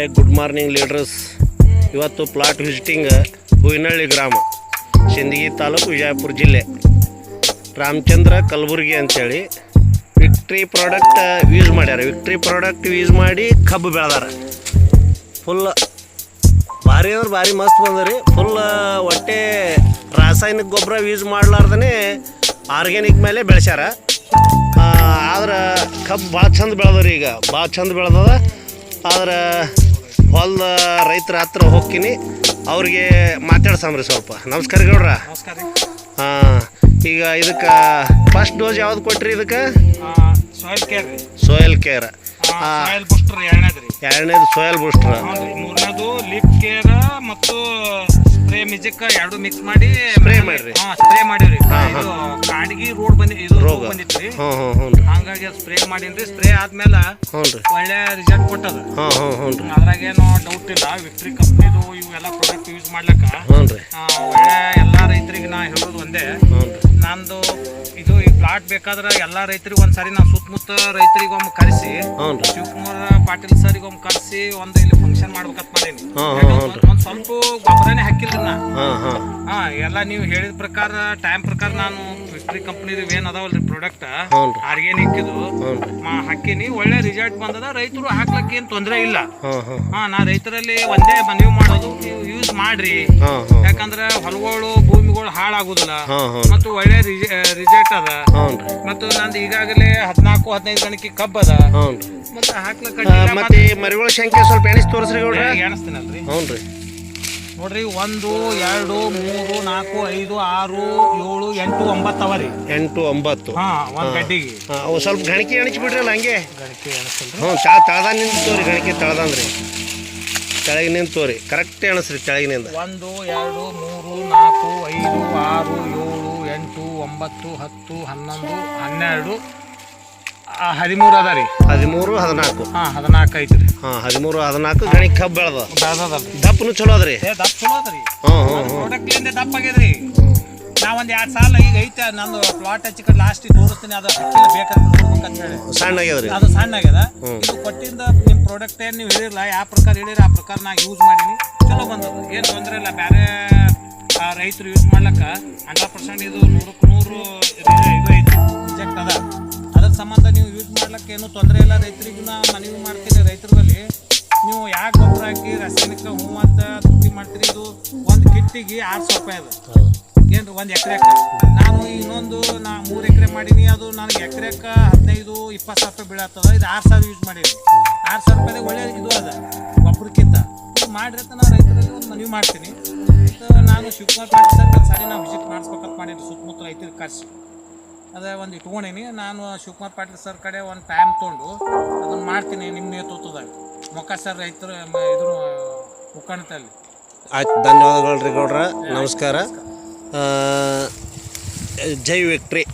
Hi good morning leaders. ಇವತ್ತು plot visiting Hoovinahalli ಗ್ರಾಮ, ಸಿಂದಗಿ ತಾಲೂಕು ವಿಜಯಪುರ ಜಿಲ್ಲೆ. ರಾಮಚಂದ್ರ ಕಲಬುರ್ಗಿ ಅಂಥೇಳಿ ವಿಕ್ಟ್ರಿ ಪ್ರಾಡಕ್ಟ್ ಯೂಸ್ ಮಾಡ್ಯಾರ. ವಿಕ್ಟ್ರಿ ಪ್ರಾಡಕ್ಟ್ ಯೂಸ್ ಮಾಡಿ ಕಬ್ಬು ಬೆಳೆದಾರ. ಫುಲ್ ಭಾರಿ ಅಂದ್ರೆ ಭಾರಿ ಮಸ್ತ್ ಬಂದರಿ. ಫುಲ್ ಒಟ್ಟೆ ರಾಸಾಯನಿಕ ಗೊಬ್ಬರ ಯೂಸ್ ಮಾಡ್ಲಾರ್ದೇ ಆರ್ಗ್ಯಾನಿಕ್ ಮೇಲೆ ಬೆಳೆಸ್ಯಾರ. ಆದ್ರೆ ಕಬ್ಬು ಭಾಳ ಚಂದ ಬೆಳೆದವ್ರಿ ಈಗ. ಭಾಳ ಚಂದ ಬೆಳೆದದ. ಆದ್ರೆ ಹೊಲ್ದ ರೈತರ ಹತ್ರ ಹೋಗ್ತೀನಿ. ಅವ್ರಿಗೆ ಮಾತಾಡ್ಸಮ್ರಿ ಸ್ವಲ್ಪ. ನಮಸ್ಕಾರ ಗೌಡ್ರ. ಹಾಂ ಈಗ ಇದಕ್ಕೆ ಫಸ್ಟ್ ಡೋಸ್ ಯಾವ್ದು ಕೊಟ್ರಿ ಇದಕ್ಕೆ? ಸೋಯಲ್ ಕೇರ್ ಸೋಯಲ್ ಬೂಸ್ಟರ್ ಎರಡನೇದ್ರಿ ಎರಡನೇದು ಸೋಯಲ್ ಬೂಸ್ಟರ್ ಮೂರನೇದು ಲಿಪ್ ಕೇರ್ ಮತ್ತು ಸ್ಪ್ರೇ ಮಿಜಿಕ್ ಎರಡು ಮಿಕ್ಸ್ ಮಾಡಿ ಸ್ಪ್ರೇ ಮಾಡ್ರಿ. ಹಾ ಸ್ಪ್ರೇ ಮಾಡಿವ್ರಿ. ಇದು ಕಾಡಿಗೆ ರೋಡ್ ಬಂದಿ ಇದು ರೋಗ. ಬಂದಿತ್ತು ರೀ ಹ್ಞೂ ಹ್ಞೂ ಹ್ಞೂ ರೀ. ಹಂಗಾಗಿ ಸ್ಪ್ರೇ ಮಾಡೀನ್ರಿ. ಸ್ಪ್ರೇ ಆದ್ಮೇಲೆ ಹ್ಞೂ ರೀ. ಒಳ್ಳೆ ರಿಸಲ್ಟ್ ಕೊಟ್ಟದ ಹ್ಞೂ ಹ್ಞೂ ಹ್ಞೂ ರೀ. ಅದ್ರಾಗ ಏನು ಡೌಟ್ ಇಲ್ಲ. ವಿಕ್ಟ್ರಿ ಕಂಪ್ನಿದು ಇವೆಲ್ಲ ಪ್ರಾಡಕ್ಟ್ ಯೂಸ್ ಮಾಡ್ಲಕ್ಕ. ಹ್ಞೂ ರೀ. ಒಳ್ಳೆ ಎಲ್ಲ ರೈತರಿಗೆ ನಾ ಹೇಳೋದು ಒಂದೇ. ಹ್ಞೂ ರೀ. ನಂದು ಇದು ಈ ಪ್ಲಾಟ್ ಬೇಕಾದ್ರೆ ಎಲ್ಲಾ ರೈತರಿಗೆ ಒಂದ್ಸರಿ ನಾವು ಸುತ್ತಮುತ್ತ ರೈತರಿಗೆ ಒಮ್ಮೆ ಕರೆಸಿ ಶಿವಕುಮಾರ ಪಾಟೀಲ್ ಸರಿಗೆ ಒಮ್ಮೆ ಕರೆಸಿ ಒಂದು ಇಲ್ಲಿ ಫಂಕ್ಷನ್ ಮಾಡ್ಬೇಕಂತ ಮಾಡೀನಿ ಒಂದ್ ಸ್ವಲ್ಪ ಗೊಬ್ಬರನೇ ಹಾಕಿಲ್ರಿ ನಾ. ಹಾಂ ಎಲ್ಲ ನೀವು ಹೇಳಿದ ಪ್ರಕಾರ ಟೈಮ್ ಪ್ರಕಾರ ನಾನು ವಿಕ್ಟ್ರಿ ಕಂಪ್ನಿ ಏನ್ ಅದಾವಲ್ರಿ ಪ್ರಾಡಕ್ಟ್ ಆರ್ಗ್ಯಾನಿಕ್ ಇದು. ಮಾ ಹಾಕಿನಿ. ಒಳ್ಳೆ ರಿಸಲ್ಟ್ ಬಂದದ. ರೈತರು ಹಾಕ್ಲಕ್ಕೆ ಏನ್ ತೊಂದರೆ ಇಲ್ಲ. ಹಾಂ ನಾ ರೈತರಲ್ಲಿ ಒಂದೇ ಮನವಿ ಮಾಡೋದು ನೀವು ಯೂಸ್ ಮಾಡ್ರಿ ಯಾಕಂದ್ರ ಹೊಲಗಳು ಭೂಮಿಗಳು ಹಾಳಾಗುದಿಲ್ಲ. ಮತ್ತು ಒಳ್ಳೆ ರಿಸಲ್ಟ್ ಅದ. ಹ್ಞೂ ರೀ ಮತ್ತು ನಂದು ಈಗಾಗಲೇ ಹದಿನಾಲ್ಕು ಹದಿನೈದು ಗಣಕ್ಕೆ ಕಬ್ಬ ಅದ. ಮತ್ತೆ ಹಾಕ್ಲಕ್ಕ ಮತ್ತೆ ಮರಿಗಳ ಸಂಖ್ಯೆ ಸ್ವಲ್ಪ ಎಣಿಸಿ ತೋರಿಸ್ರಿ ಗೌಡ್ರ. ಎಣಿಸ್ತೀನಲ್ರಿ. ಹ್ಞೂ ರೀ ನೋಡ್ರಿ ಒಂದು ಎರಡು ಮೂರು ನಾಲ್ಕು ಐದು ಆರು ಏಳು ಎಂಟು ಒಂಬತ್ತು ಅವ ರೀ. ಎಂಟು ಒಂಬತ್ತು. ಹಾ ಒಂದ್ ಗಡ್ಡಿಗೆ. ಅವು ಸ್ವಲ್ಪ ಗಣಕಿ ಎಣಿಸಿ ಬಿಡ್ರಲ್ಲ ಹಂಗೆ? ಗಣಕಿ ಎಣಿಸ್ತಲ್ರಿ ಹ್ಞೂ ತಳ ತಳದ ನಿಂತು ತೋರಿ ಗಣಕಿ ತಳದಂದ್ರಿ. ಕೆಳಗೆ ನಿಂತು ತೋರಿ. ಕರೆಕ್ಟ್ ಎಣಿಸ್ರಿ ಕೆಳಗಿನಿಂದ. ಒಂದು ಎರಡು ಮೂರು ನಾಲ್ಕು ಐದು ಆರು ಏಳು ಒಂಬತ್ತು ಹತ್ತು ಹನ್ನೊಂದು ಹನ್ನೆರಡು. ಆ, ಹದಿಮೂರು ಅದ ರೀ. ಹದಿಮೂರು ಹದಿನಾಲ್ಕು. ಹಾ ಹದಿನಾಲ್ಕು ಐತ್ರಿ. ಹಾಂ ಹದಿಮೂರು ಹದಿನಾಲ್ಕು ಗಣಿಕ ಕಬ್ಬು ಬೆಳೆದ ದಪ್ಪನು ಚಲೋ ಅದ್ರಿ. ಏ ದಪ್ಪ ಚಲೋ ಅದ ರೀ ಹ್ಞೂ ಪ್ರಾಡಕ್ಟ್ಲಿಂದ ದಪ್ಪ ರೀ ನಾ ಒಂದ್ ಎರಡ್ ಸಾಲ ಈಗ ಐತೆ ನಂದು ಪ್ಲಾಟ್ ಹಚ್ಚಿ ಕಡೆ ಲಾಸ್ಟ್ ತೋರಿಸ್ತೀನಿ ಅದು ಹಕ್ಕಿಲ್ಲ ಬೇಕಾದ್ರೆ ನೋಡ್ಬೇಕಂತ ಹೇಳಿ. ಸಣ್ಣ ಆಗ್ಯದ್ರಿ. ಅದು ಸಣ್ಣ ಆಗ್ಯದ. ಇದು ಕೊಟ್ಟಿಂದ ನಿಮ್ ಪ್ರಾಡಕ್ಟ್ ಏನು ನೀವು ಹೇಳಿರಲ್ಲ ಯಾವ ಪ್ರಕಾರ ಹೇಳಿರ ಆ ಪ್ರಕಾರ ನಾ ಯೂಸ್ ಮಾಡೀನಿ. ಚಲೋ ಬಂದದ. ಏನು ತೊಂದರೆ ಇಲ್ಲ ಬೇರೆ ರೈತರು ಯೂಸ್ ಮಾಡ್ಲಕ್ಕ ಹಂಡ್ರೆಡ್ ಪರ್ಸೆಂಟ್ ಇದು ನೂರಕ್ಕೆ ನೂರು ಇದು ಐತಿ. ರಿಜೆಕ್ಟ್ ಅದ. ಅದ್ರ ಸಂಬಂಧ ನೀವು ಯೂಸ್ ಮಾಡ್ಲಿಕ್ಕೆ ಏನು ತೊಂದರೆ ಇಲ್ಲ. ರೈತರಿಗೂ ನಾ ಮನವಿ ಮಾಡ್ತೀನಿ. ರೈತರಲ್ಲಿ ನೀವು ಯಾಕೆ ಗೊಬ್ಬರ ಹಾಕಿ ರಾಸಾಯನಿಕ ಹೂ ಮತ್ತು ತುಟ್ಟಿ ಮಾಡ್ತೀರಿ? ಇದು ಒಂದು ಕಿಟ್ಟಿಗೆ ಆರು ಸಾವಿರ ರೂಪಾಯಿ ಅದು. ಏನು ಒಂದು ಎಕರೆಕ್ಕೆ ನಾನು ಇನ್ನೊಂದು ನಾ ಮೂರು ಎಕರೆ ಮಾಡೀನಿ. ಅದು ನನಗೆ ಎಕರೆಕ್ಕೆ ಹದಿನೈದು ಇಪ್ಪತ್ತು ಸಾವಿರ ರೂಪಾಯಿ ಬೀಳತ್ತದ ಇದು ಆರು ಸಾವಿರ ಯೂಸ್ ಮಾಡೀನಿ. ಆರು ಸಾವಿರ ರೂಪಾಯಿ ಒಳ್ಳೆಯ ಇದು ಅದ. ಗೊಬ್ಬರಕ್ಕಿಂತ. ಇದು ಮಾಡ್ರಿ ಅಂತ ನಾನು ರೈತರಲ್ಲಿ ಒಂದು ಮನವಿ ಮಾಡ್ತೀನಿ. ನಾನು ಶಿವಕುಮಾರ್ ಪಾಟೀಲ್ ಸರ್ ಒಂದು ಸಾರಿ ನಾವು ವಿಸಿಟ್ ಮಾಡಿಸ್ಬೇಕಂತ ಮಾಡೀನಿ ಸುತ್ತಮುತ್ತಲ ರೈತರಿಗೆ ಕರ್ಸಿ. ಅದೇ ಒಂದು ಇಟ್ಕೊಂಡೀನಿ. ನಾನು ಶಿವಕುಮಾರ್ ಪಾಟೀಲ್ ಸರ್ ಕಡೆ ಒಂದು ಟೈಮ್ ತೊಗೊಂಡು ಅದನ್ನು ಮಾಡ್ತೀನಿ ನಿಮ್ಮ ನೇತೃತ್ವದಾಗ. ಮೊಕ್ಕ ಸರ್ ರೈತರು ಇದ್ರ ಮುಖಂಡತಲ್ಲಿ ಆಯ್ತು, ಧನ್ಯವಾದಗಳು ರೀ ಗೌಡ್ರ. ನಮಸ್ಕಾರ. ಜೈ ವಿಕ್ಟ್ರಿ.